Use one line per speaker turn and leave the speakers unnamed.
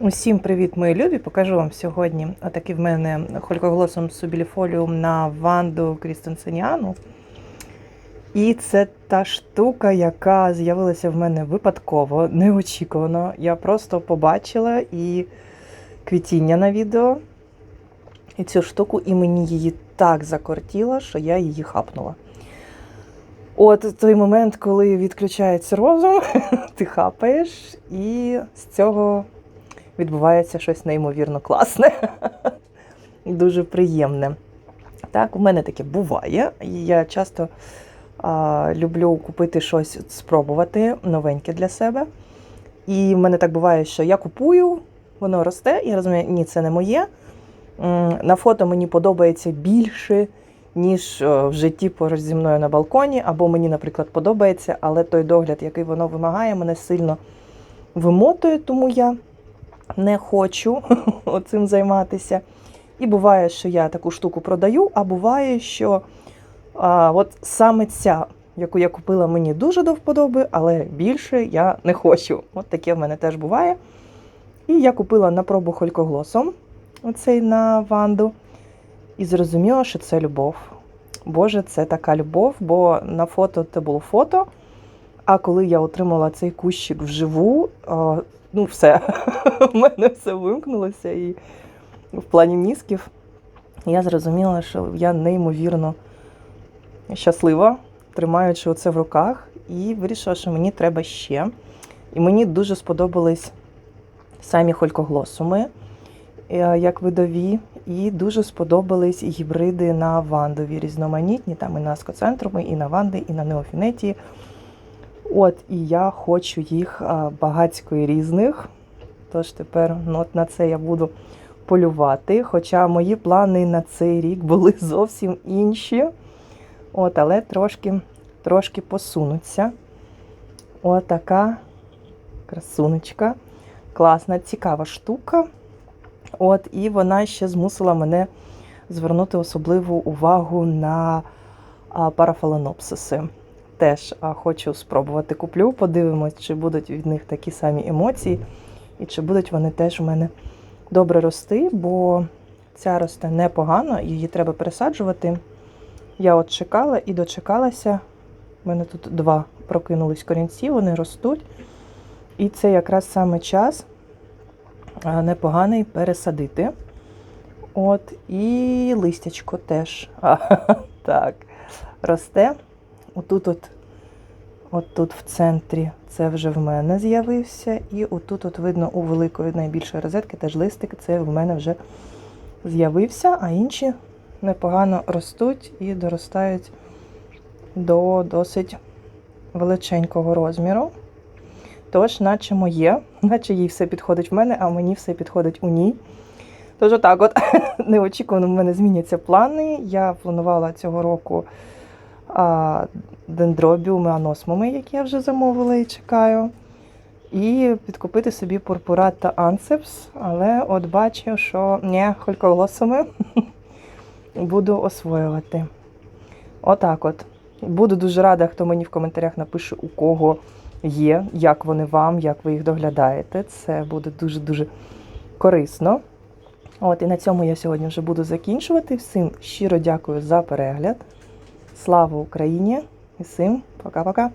Усім привіт, мої любі! Покажу вам сьогодні отакий в мене холькоголосом субіліфоліум на Ванду Крістенсеніану. І це та штука, яка з'явилася в мене випадково, неочікувано. Я просто побачила і квітіння на відео, і цю штуку, і мені її так закортіло, що я її хапнула. От той момент, коли відключається розум, ти хапаєш, і з цього відбувається щось неймовірно класне, дуже приємне. Так, у мене таке буває. Я часто а, люблю купити щось, спробувати новеньке для себе. І в мене так буває, що я купую, воно росте, і я розумію, ні, це не моє. На фото мені подобається більше, ніж е, в житті поруч зі мною на балконі, або мені, наприклад, подобається, але той догляд, який воно вимагає, мене сильно вимотує, тому я не хочу цим займатися. І буває, що я таку штуку продаю, а буває, що а, от саме ця, яку я купила, мені дуже до вподоби, але більше я не хочу. От таке в мене теж буває. І я купила на пробу холькоглосом оцей на ванду. І зрозуміла, що це любов. Боже, це така любов, бо на фото це було фото. А коли я отримала цей кущик вживу, ну все, в мене все вимкнулося. І в плані мізків я зрозуміла, що я неймовірно щаслива, тримаючи оце в руках, і вирішила, що мені треба ще. І мені дуже сподобались самі холькоглосуми, е, як видові, і дуже сподобались гібриди на вандові різноманітні, там і на скоцентруми, і на ванди, і на неофінеті. От, і я хочу їх а, багатько і різних. Тож тепер ну, от на це я буду полювати. Хоча мої плани на цей рік були зовсім інші. От, але трошки, трошки посунуться. Отака красунечка. Класна, цікава штука. От, і вона ще змусила мене звернути особливу увагу на а, парафаленопсиси теж хочу спробувати. Куплю, подивимось, чи будуть від них такі самі емоції, і чи будуть вони теж у мене добре рости, бо ця росте непогано, її треба пересаджувати. Я от чекала і дочекалася. У мене тут два прокинулись корінці, вони ростуть. І це якраз саме час непоганий пересадити. От, і листячко теж. так, росте. Отут, от, от тут в центрі це вже в мене з'явився. І отут, от видно, у великої найбільшої розетки теж листик, це в мене вже з'явився, а інші непогано ростуть і доростають до досить величенького розміру. Тож, наче моє, наче їй все підходить в мене, а мені все підходить у ній. Тож, отак, от неочікувано в мене зміняться плани. Я планувала цього року дендробіуми аносмами, які я вже замовила і чекаю. І підкупити собі пурпурат та ансепс, але от бачу, що не холькоголосами буду освоювати. Отак от. Буду дуже рада, хто мені в коментарях напише, у кого є, як вони вам, як ви їх доглядаєте. Це буде дуже-дуже корисно. От, і на цьому я сьогодні вже буду закінчувати. Всім щиро дякую за перегляд. Слава Україні! І всім пока-пока!